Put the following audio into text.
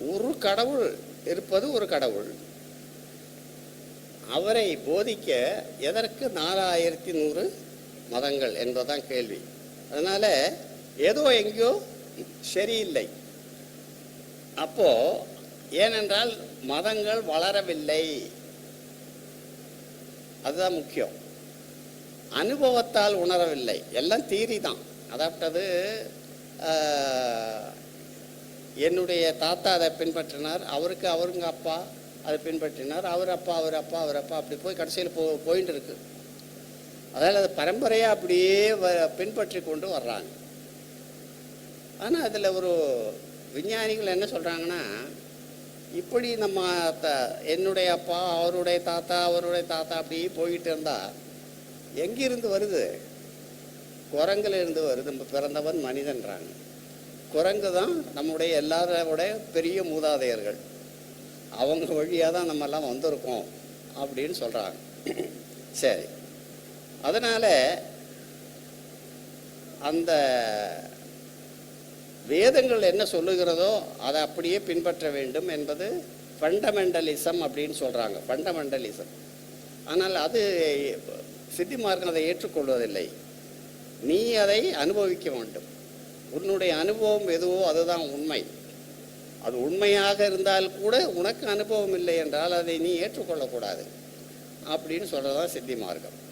ஒரு கடவுள் இருப்பது ஒரு கடவுள். அவரை போதிக்க எதற்கு நாலாயிரத்தி நூறு மதங்கள் என்பதுதான் கேள்வி. அதனால ஏதோ எங்கேயோ சரியில்லை. அப்போ ஏனென்றால் மதங்கள் வளரவில்லை. அதுதான் முக்கியம். அனுபவத்தால் உணரவில்லை. எல்லாம் தீரி தான் அதாப்டது என்னுடைய தாத்தா அதை பின்பற்றினார் அவருக்கு அவருங்க அப்பா அதை பின்பற்றினார் அவர் அப்பா அவர் அப்பா அவர் அப்பா அப்படி போய் கடைசியில் போ போயின்னு இருக்கு. அதனால் அது பரம்பரையாக அப்படியே வ பின்பற்றி கொண்டு வர்றாங்க. ஆனால் அதில் ஒரு விஞ்ஞானிகள் என்ன சொல்கிறாங்கன்னா இப்படி நம்ம த என்னுடைய அப்பா அவருடைய தாத்தா அவருடைய தாத்தா அப்படி போயிட்டு இருந்தால் எங்கிருந்து வருது? குரங்கிலிருந்து வருது நம்ம பிறந்தவன் மனிதன்றாங்க. குரங்கு தான் நம்முடைய எல்லாரோட பெரிய மூதாதையர்கள். அவங்க வழியாக தான் நம்ம எல்லாம் வந்திருக்கோம் அப்படின்னு சொல்கிறாங்க சரி. அதனால் அந்த வேதங்கள் என்ன சொல்லுகிறதோ அதை அப்படியே பின்பற்ற வேண்டும் என்பது ஃபண்டமெண்டலிசம் அப்படின்னு சொல்கிறாங்க ஃபண்டமெண்டலிசம் ஆனால் அது சித்தி மார்க்கம் அதை ஏற்றுக்கொள்வதில்லை. நீ அதை அனுபவிக்க வேண்டும். உன்னுடைய அனுபவம் எதுவோ அதுதான் உண்மை. அது உண்மையாக இருந்தால் கூட உனக்கு அனுபவம் இல்லை என்றால் அதை நீ ஏற்றுக்கொள்ளக்கூடாது. அப்படின்னு சொல்கிறதான் சித்தி மார்க்கம்.